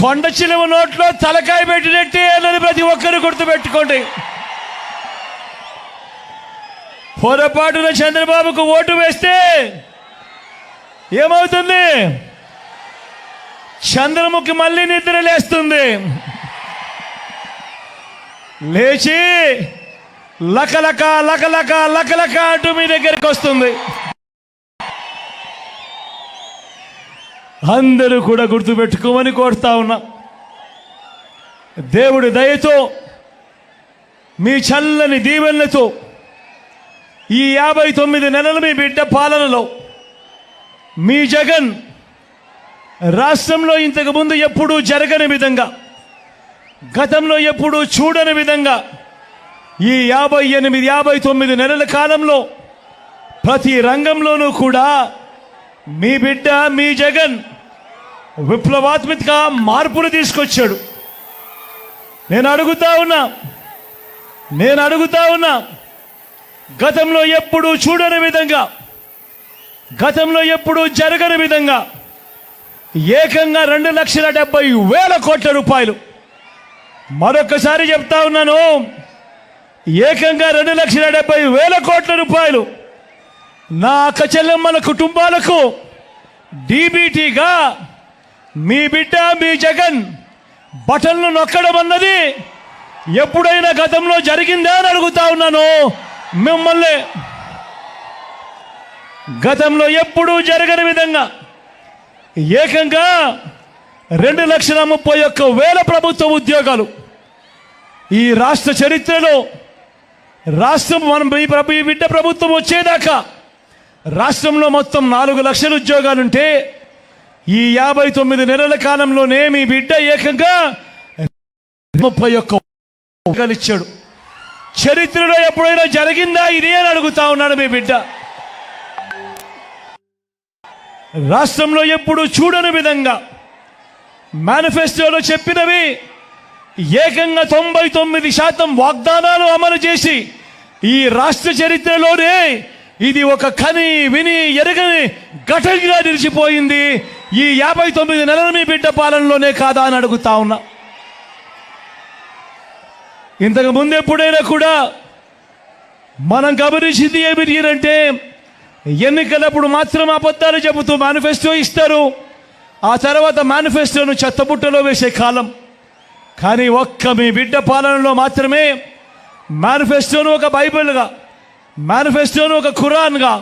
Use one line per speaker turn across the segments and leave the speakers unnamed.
కొండ చిలువ నోట్లో తలకాయ పెట్టినట్టే అని ప్రతి ఒక్కరు గుర్తుపెట్టుకోండి. పొరపాటున చంద్రబాబుకు ఓటు వేస్తే ఏమవుతుంది? చంద్రముఖి మళ్ళీ నిద్ర లేస్తుంది. లేచి లకలక లకలక లకలక అంటూ మీ దగ్గరికి వస్తుంది. అందరూ కూడా గుర్తుపెట్టుకోమని కోరుతా ఉన్నా. దేవుడి దయతో మీ చల్లని దీవెనలతో ఈ యాభై తొమ్మిది నెలలు మీ బిడ్డ పాలనలో మీ జగన్ రాష్ట్రంలో ఇంతకు ముందు ఎప్పుడూ జరగని విధంగా గతంలో ఎప్పుడూ చూడని విధంగా ఈ యాభై ఎనిమిది యాభై తొమ్మిది నెలల కాలంలో ప్రతి రంగంలోనూ కూడా మీ బిడ్డ మీ జగన్ విప్లవాత్మిక మార్పులు తీసుకొచ్చాడు. నేను అడుగుతా ఉన్నా నేను అడుగుతా ఉన్నా గతంలో ఎప్పుడు చూడని విధంగా గతంలో ఎప్పుడు జరగని విధంగా ఏకంగా రెండు లక్షల డెబ్బై వేల కోట్ల రూపాయలు. మరొకసారి చెప్తా ఉన్నాను ఏకంగా రెండు లక్షల డెబ్బై వేల కోట్ల రూపాయలు నా అక్క చెల్లెమ్మల కుటుంబాలకు డీబీటీగా మీ బిడ్డ మీ జగన్ బటన్లు నొక్కడం అన్నది ఎప్పుడైనా గతంలో జరిగిందా అని అడుగుతా ఉన్నాను. మిమ్మల్ని గతంలో ఎప్పుడూ జరగని విధంగా ఏకంగా రెండు లక్షల ముప్పై ఒక్క వేల ప్రభుత్వ ఉద్యోగాలు ఈ రాష్ట్ర చరిత్రలో రాష్ట్రం మనం ఈ ప్రభు ఈ బిడ్డ ప్రభుత్వం వచ్చేదాకా రాష్ట్రంలో మొత్తం నాలుగు లక్షల ఉద్యోగాలుంటే ఈ యాభై తొమ్మిది నెలల కాలంలోనే మీ బిడ్డ ఏకంగా ముప్పై ఒక్క ఇచ్చాడు. చరిత్రలో ఎప్పుడైనా జరిగిందా ఇది అని అడుగుతా ఉన్నాడు మీ బిడ్డ. రాష్ట్రంలో ఎప్పుడు చూడని విధంగా మేనిఫెస్టోలో చెప్పినవి ఏకంగా తొంభై తొమ్మిది శాతం వాగ్దానాలు అమలు చేసి ఈ రాష్ట్ర చరిత్రలోనే ఇది ఒక కని విని ఎరగని ఘటనగా నిలిచిపోయింది. ఈ యాభై తొమ్మిది నెలల మీ బిడ్డ పాలనలోనే కాదా అని అడుగుతా ఉన్నా. ఇంతకు ముందు ఎప్పుడైనా కూడా మనం గమనించింది ఏమిటంటే ఎన్నికలప్పుడు మాత్రం అబద్ధాలు చెబుతూ మేనిఫెస్టో ఇస్తారు. ఆ తర్వాత మేనిఫెస్టోను చెత్తబుట్టలో వేసే కాలం. కానీ ఒక్క మీ బిడ్డ పాలనలో మాత్రమే మేనిఫెస్టోను ఒక బైబిల్గా మేనిఫెస్టోను ఒక ఖురాన్గా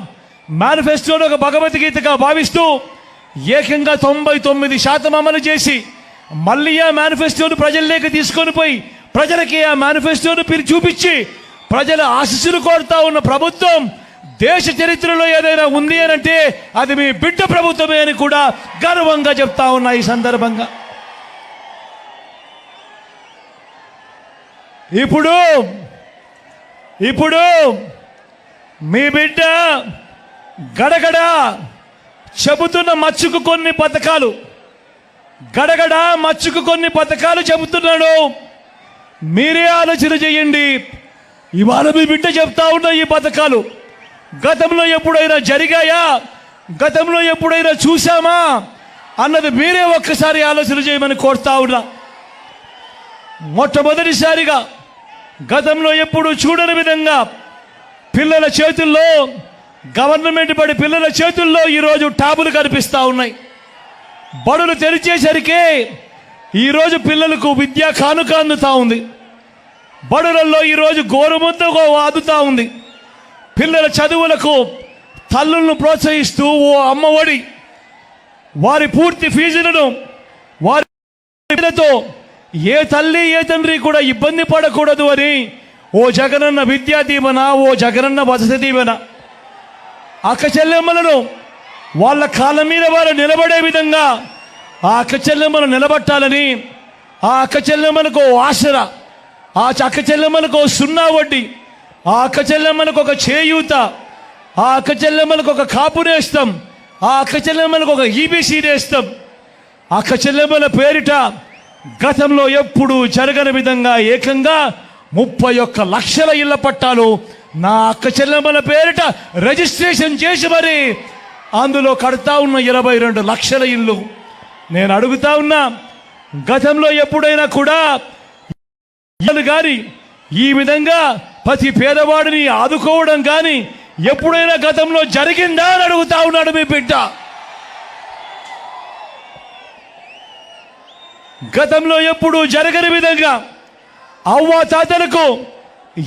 మేనిఫెస్టోను ఒక భగవద్గీతగా భావిస్తూ ఏకంగా తొంభై తొమ్మిది శాతం అమలు చేసి మళ్ళీ ఆ మేనిఫెస్టోను ప్రజల్లోకి తీసుకొని పోయి ప్రజలకి ఆ మేనిఫెస్టోను పిలి చూపించి ప్రజల ఆశీస్సులు కోరుతా ఉన్న ప్రభుత్వం దేశ చరిత్రలో ఏదైనా ఉంది అని అంటే అది మీ బిడ్డ ప్రభుత్వమే అని కూడా గర్వంగా చెప్తా ఉన్నా ఈ సందర్భంగా. ఇప్పుడు ఇప్పుడు మీ బిడ్డ గడగడ చెబుతున్న మచ్చుకు కొన్ని పథకాలు. గడగడ మచ్చుకు కొన్ని పథకాలు చెబుతున్నాడు. మీరే ఆలోచన చేయండి. ఇవాళ మీ బిడ్డ చెప్తా ఉన్న ఈ పథకాలు గతంలో ఎప్పుడైనా జరిగాయా? గతంలో ఎప్పుడైనా చూసామా అన్నది మీరే ఒక్కసారి ఆలోచన చేయమని కోరుతా ఉన్నా. మొట్టమొదటిసారిగా గతంలో ఎప్పుడు చూడని విధంగా పిల్లల చేతుల్లో గవర్నమెంట్ బడి పిల్లల చేతుల్లో ఈరోజు ట్యాబులు కనిపిస్తూ ఉన్నాయి. బడులు తెరిచేసరికి ఈరోజు పిల్లలకు విద్యా కానుక అందుతా ఉంది. బడులలో ఈరోజు గోరుముద్దకు వాదుతూ ఉంది. పిల్లల చదువులకు తల్లులను ప్రోత్సహిస్తూ ఓ అమ్మఒడి వారి పూర్తి ఫీజులను వారి పిల్లలతో ఏ తల్లి ఏ తండ్రి కూడా ఇబ్బంది పడకూడదు అని ఓ జగనన్న విద్యా దీవెన ఓ జగనన్న వసతి దీవెన. అక్క చెల్లెమ్మలను వాళ్ళ కాళ్ళ మీద వారు నిలబడే విధంగా ఆ అక్క చెల్లెమ్మను నిలబట్టాలని ఆ అక్క చెల్లెమ్మలకు ఓ ఆసర ఆ అక్క చెల్లెమ్మలకు ఓ సున్నా వడ్డీ ఆ అక్క చెల్లెమ్మలకు ఒక చేయూత ఆ అక్క చెల్లెమ్మలకు ఒక కాపు నేస్తాం ఆ అక్క చెల్లెమ్మలకు ఒక ఈబీసీ నేస్తాం. అక్క చెల్లెమ్మల పేరిట గతంలో ఎప్పుడు జరగని విధంగా ఏకంగా ముప్పై ఒక్క లక్షల ఇళ్ళ పట్టాలు నా అక్క చెల్లెమ్మల పేరిట రిజిస్ట్రేషన్ చేసి మరి అందులో కడతా ఉన్న ఇరవై రెండు లక్షల ఇల్లు. నేను అడుగుతా ఉన్నా గతంలో ఎప్పుడైనా కూడా కానీ ఈ విధంగా ప్రతి పేదవాడిని ఆదుకోవడం కానీ ఎప్పుడైనా గతంలో జరిగిందా అని అడుగుతా ఉన్నాడు మీ బిడ్డ. గతంలో ఎప్పుడు జరగని విధంగా అవ్వ తాతలకు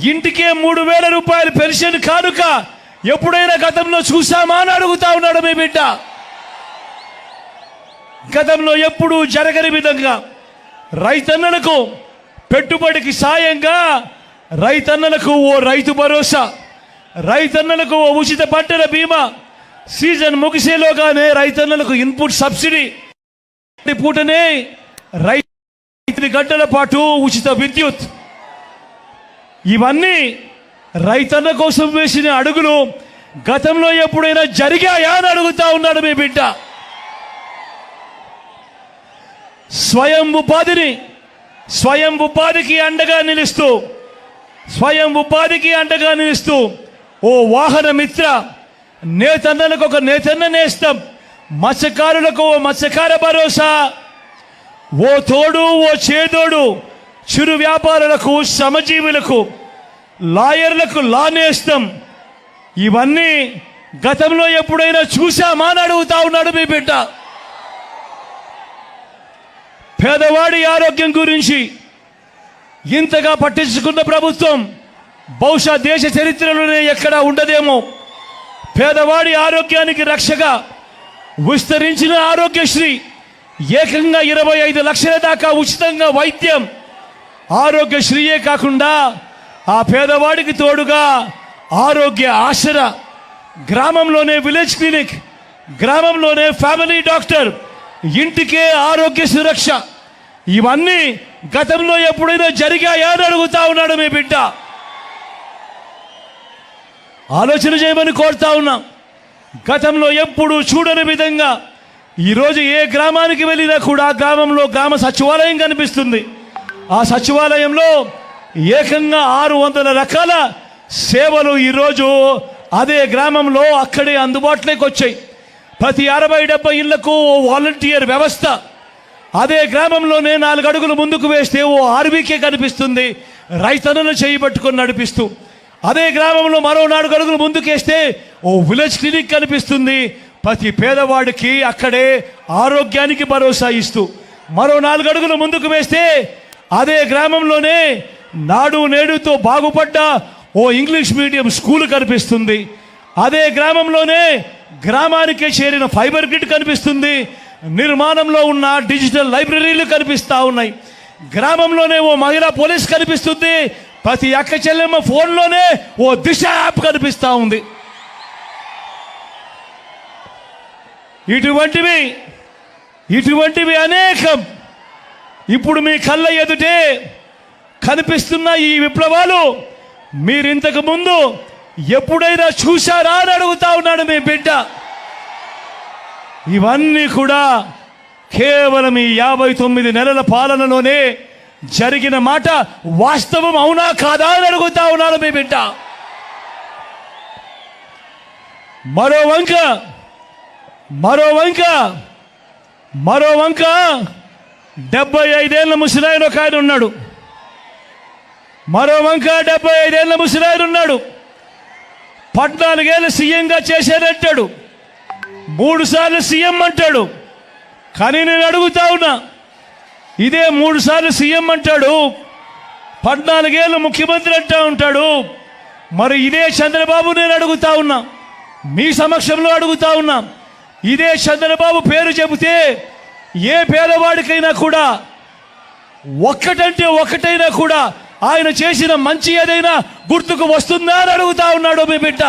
ఇంటికే మూడు వేల రూపాయలు పెన్షన్ కానుక ఎప్పుడైనా గతంలో చూసామా అని అడుగుతా ఉన్నాడు మీ బిడ్డ. గతంలో ఎప్పుడూ జరగని విధంగా రైతన్నలకు పెట్టుబడికి సాయంగా రైతన్నలకు ఓ రైతు భరోసా రైతన్నలకు ఓ ఉచిత పంటల బీమా సీజన్ ముగిసేలోగానే రైతన్నలకు ఇన్పుట్ సబ్సిడీ. పూటనే రై ఐదు గంటల పాటు ఉచిత విద్యుత్. ఇవన్నీ రైతన్న కోసం వేసిన అడుగులు గతంలో ఎప్పుడైనా జరిగాయా అని అడుగుతా ఉన్నాడు మీ బిడ్డ. స్వయం ఉపాధిని స్వయం ఉపాధికి అండగా నిలుస్తూ స్వయం ఉపాధికి అండగా నిలుస్తూ ఓ వాహన మిత్ర నేతన్నలకు ఒక నేతన్న నేస్తం మత్స్యకారులకు ఓ మత్స్యకార భరోసా. ఓ తోడు ఓ చేదోడు చిరు వ్యాపారులకు శ్రమజీవులకు లాయర్లకు లా నేస్తం ఇవన్నీ గతంలో ఎప్పుడైనా చూసామా అని అడుగుతా ఉన్నాడు మీ బిడ్డ. పేదవాడి ఆరోగ్యం గురించి ఇంతగా పట్టించుకున్న ప్రభుత్వం బహుశా దేశ చరిత్రలోనే ఎక్కడా ఉండదేమో. పేదవాడి ఆరోగ్యానికి రక్షగా విస్తరించిన ఆరోగ్యశ్రీ ఏకంగా ఇరవై ఐదు లక్షల దాకా ఉచితంగా వైద్యం ఆరోగ్యశ్రీయే కాకుండా ఆ పేదవాడికి తోడుగా ఆరోగ్య ఆశర గ్రామంలోనే విలేజ్ క్లినిక్ గ్రామంలోనే ఫ్యామిలీ డాక్టర్ ఇంటికే ఆరోగ్య సురక్ష. ఇవన్నీ గతంలో ఎప్పుడైనా జరిగాయా అని అడుగుతా ఉన్నాడు మీ బిడ్డ. ఆలోచన చేయమని కోరుతా ఉన్నాం. గతంలో ఎప్పుడు చూడని విధంగా ఈరోజు ఏ గ్రామానికి వెళ్ళినా కూడా ఆ గ్రామంలో గ్రామ సచివాలయం కనిపిస్తుంది. ఆ సచివాలయంలో ఏకంగా ఆరు వందల రకాల సేవలు ఈరోజు అదే గ్రామంలో అక్కడే అందుబాటులోకి వచ్చాయి. ప్రతి అరవై డెబ్బై ఇళ్ళకు ఓ వాలంటీర్ వ్యవస్థ. అదే గ్రామంలోనే నాలుగు అడుగులు ముందుకు వేస్తే ఓ ఆర్బీకే కనిపిస్తుంది. రైతన్నను చేయబట్టుకొని నడిపిస్తూ. అదే గ్రామంలో మరో నాలుగు అడుగులు ముందుకేస్తే ఓ విలేజ్ క్లినిక్ కనిపిస్తుంది. ప్రతి పేదవాడికి అక్కడే ఆరోగ్యానికి భరోసా ఇస్తూ మరో నాలుగు అడుగులు ముందుకు వేస్తే అదే గ్రామంలోనే నాడు నేడుతో బాగుపడ్డ ఓ ఇంగ్లీష్ మీడియం స్కూల్ కనిపిస్తుంది. అదే గ్రామంలోనే గ్రామానికే చేరిన ఫైబర్ గ్రిడ్ కనిపిస్తుంది. నిర్మాణంలో ఉన్న డిజిటల్ లైబ్రరీలు కనిపిస్తూ ఉన్నాయి. గ్రామంలోనే ఓ మహిళా పోలీస్ కనిపిస్తుంది. ప్రతి అక్క చెల్లెమ్మ ఫోన్లోనే ఓ దిశ యాప్ కనిపిస్తూ ఉంది. ఇటువంటివి ఇటువంటివి అనేకం. ఇప్పుడు మీ కళ్ళ ఎదుటే కనిపిస్తున్న ఈ విప్లవాలు మీరు ముందు ఎప్పుడైనా చూశారా అని అడుగుతా ఉన్నాడు మీ బిడ్డ. ఇవన్నీ కూడా కేవలం ఈ యాభై తొమ్మిది నెలల పాలనలోనే జరిగిన మాట వాస్తవం అవునా కాదా అని అడుగుతా ఉన్నాడు మీ బిడ్డ. మరో వంక మరో వంక మరో వంక డెబ్బై ఐదేళ్ళ ముసిరాయన ఒక ఆయన ఉన్నాడు. మరో వంక డెబ్బై ఐదేళ్ళ ముసిరాయన ఉన్నాడు. పద్నాలుగేళ్ళు సీఎంగా చేశారంటాడు మూడు సార్లు సీఎం అంటాడు. కానీ నేను అడుగుతా ఉన్నా ఇదే మూడు సార్లు సీఎం అంటాడు పద్నాలుగేళ్ళు ముఖ్యమంత్రి అంటా ఉంటాడు. మరి ఇదే చంద్రబాబు నేను అడుగుతా ఉన్నా మీ సమక్షంలో అడుగుతా ఉన్నా. ఇదే చంద్రబాబు పేరు చెబితే ఏ పేదవాడికైనా కూడా ఒక్కటంటే ఒక్కటైనా కూడా ఆయన చేసిన మంచి ఏదైనా గుర్తుకు వస్తుందా అని అడుగుతా ఉన్నాడు మీ బిడ్డ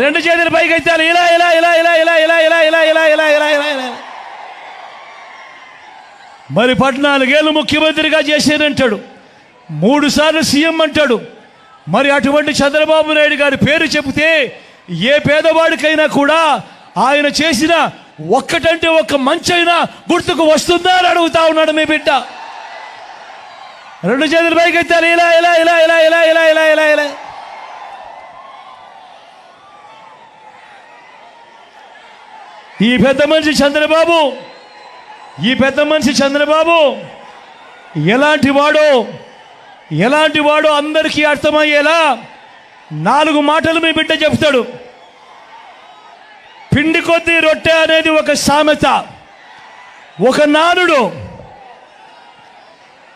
రెండు చేతుల పైకి ఎత్తాలి ఇలా ఇలా ఇలా ఇలా ఇలా ఇలా ఇలా ఇలా ఇలా ఇలా ఇలా ఇలా ఇలా మరి పద్నాలుగేళ్ళు ముఖ్యమంత్రిగా చేసేనంటాడు మూడు సార్లు సీఎం అంటాడు మరి అటువంటి చంద్రబాబు నాయుడు గారి పేరు చెబితే ఏ పేదవాడికైనా కూడా ఆయన చేసిన ఒక్కటంటే ఒక్క మంచైనా గుర్తుకు వస్తుందా అని అడుగుతా ఉన్నాడు మీ బిడ్డ. రెండు చేతులు పైకి ఇలా ఇలా ఇలా ఇలా ఇలా ఇలా ఇలా ఇలా ఇలా. ఈ పెద్ద మనిషి చంద్రబాబు ఈ పెద్ద మనిషి చంద్రబాబు ఎలాంటి వాడో ఎలాంటి వాడో అందరికీ అర్థమయ్యేలా నాలుగు మాటలు మీ బిడ్డ చెప్తాడు. పిండి కొద్ది రొట్టె అనేది ఒక సామెత. ఒక నానుడు.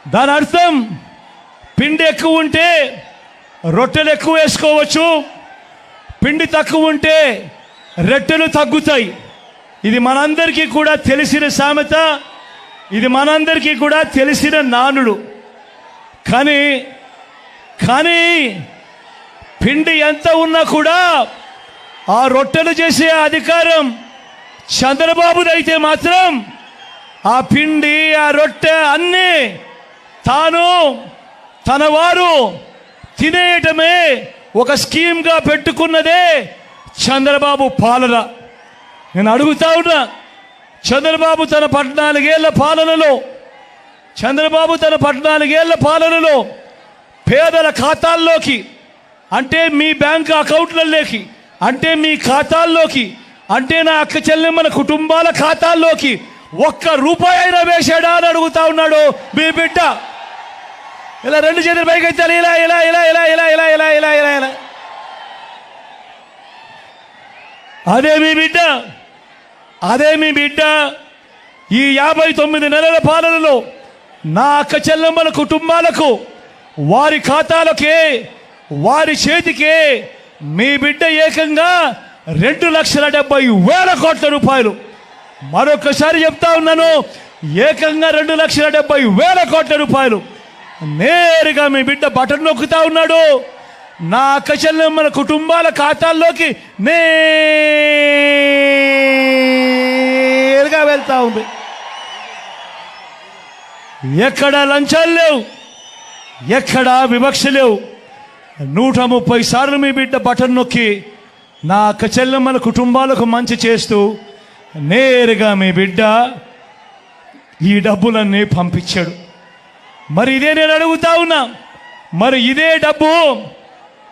దాని అర్థం పిండి ఎక్కువ ఉంటే రొట్టెలు ఎక్కువ వేసుకోవచ్చు. పిండి తక్కువ ఉంటే రొట్టెలు తగ్గుతాయి. ఇది మనందరికీ కూడా తెలిసిన సామెత. ఇది మనందరికీ కూడా తెలిసిన నానుడు. కానీ కానీ పిండి ఎంత ఉన్నా కూడా ఆ రొట్టెలు చేసే అధికారం చంద్రబాబుదైతే మాత్రం ఆ పిండి ఆ రొట్టె అన్నీ తాను తన వారు తినేయటమే ఒక స్కీమ్గా పెట్టుకున్నదే చంద్రబాబు పాలన. నేను అడుగుతా ఉన్నా చంద్రబాబు తన పద్నాలుగేళ్ళ పాలనలో చంద్రబాబు తన పద్నాలుగేళ్ళ పాలనలో పేదల ఖాతాల్లోకి అంటే మీ బ్యాంక్ అకౌంట్లలోకి అంటే మీ ఖాతాల్లోకి అంటే నా అక్క చెల్లెమ్మల కుటుంబాల ఖాతాల్లోకి ఒక్క రూపాయి అయినా వేసాడా అని అడుగుతా ఉన్నాడు మీ బిడ్డ. ఇలా రెండు చేతులు పైకి ఎత్తాలి ఇలా ఇలా ఇలా ఇలా ఇలా ఇలా ఇలా ఇలా ఇలా ఇలా. అదే మీ బిడ్డ అదే మీ బిడ్డ. ఈ యాభై తొమ్మిది నెలల పాలనలో నా అక్క చెల్లెమ్మల కుటుంబాలకు వారి ఖాతాలకే వారి చేతికే మీ బిడ్డ ఏకంగా రెండు లక్షల డెబ్బై వేల కోట్ల రూపాయలు. మరొకసారి చెప్తా ఉన్నాను ఏకంగా రెండు లక్షల డెబ్బై వేల కోట్ల రూపాయలు. నేరుగా మీ బిడ్డ బటన్ నొక్కుతా ఉన్నాడు. నా అక్క మన కుటుంబాల ఖాతాల్లోకి నేరుగా వెళ్తా ఉంది. ఎక్కడ లంచాలు లేవు ఎక్కడా వివక్ష లేవు. నూట ముప్పై సార్లు మీ బిడ్డ బటన్ నొక్కి నా అక్క చెల్లెమ్మల కుటుంబాలకు మంచి చేస్తూ నేరుగా మీ బిడ్డ ఈ డబ్బులన్నీ పంపించాడు. మరి ఇదే నేను అడుగుతా ఉన్నా. మరి ఇదే డబ్బు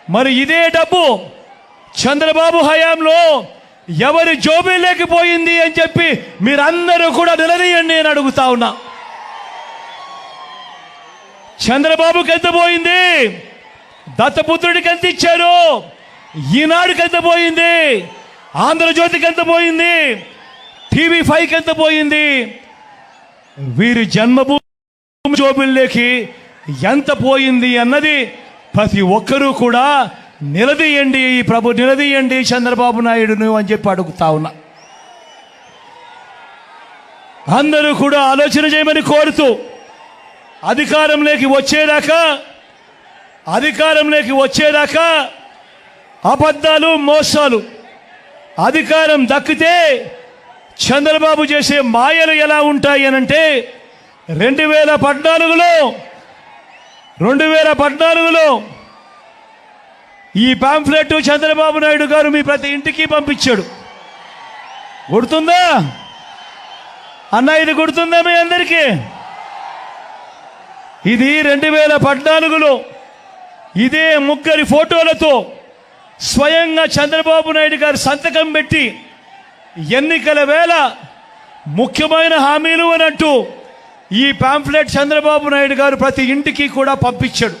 మరి ఇదే డబ్బు చంద్రబాబు హయాంలో ఎవరి జోబీ లేకపోయింది అని చెప్పి మీరందరూ కూడా నిలదీయండి నేను అడుగుతా ఉన్నా. చంద్రబాబుకి ఎంత పోయింది? దత్తపుత్రుడికి ఎంత ఇచ్చారు. ఈనాడుకి ఎంత పోయింది. ఆంధ్రజ్యోతికి ఎంత పోయింది. టీవీ ఫైవ్కి ఎంత పోయింది. వీరి జన్మభూమి జోబుల్లోకి ఎంత పోయింది అన్నది ప్రతి ఒక్కరూ కూడా నిలదీయండి ఈ ప్రభు నిలదీయండి చంద్రబాబు నాయుడును అని చెప్పి అడుగుతా ఉన్నా. అందరూ కూడా ఆలోచన చేయమని కోరుతూ అధికారంలోకి వచ్చేదాకా అధికారంలోకి వచ్చేదాకా అబద్ధాలు మోసాలు. అధికారం దక్కితే చంద్రబాబు చేసే మాయలు ఎలా ఉంటాయి అనంటే రెండు వేల పద్నాలుగులో రెండు వేల పద్నాలుగులో ఈ పాంఫ్లెట్ చంద్రబాబు నాయుడు గారు మీ ప్రతి ఇంటికి పంపించాడు. గుర్తుందా? అన్న ఇది గుర్తుందా మీ అందరికీ? ఇది రెండు వేల పద్నాలుగులో ఇదే ముగ్గురి ఫోటోలతో స్వయంగా చంద్రబాబు నాయుడు గారు సంతకం పెట్టి ఎన్నికల వేళ ముఖ్యమైన హామీలు అని అంటూ ఈ పాంఫ్లెట్ చంద్రబాబు నాయుడు గారు ప్రతి ఇంటికి కూడా పంపించాడు.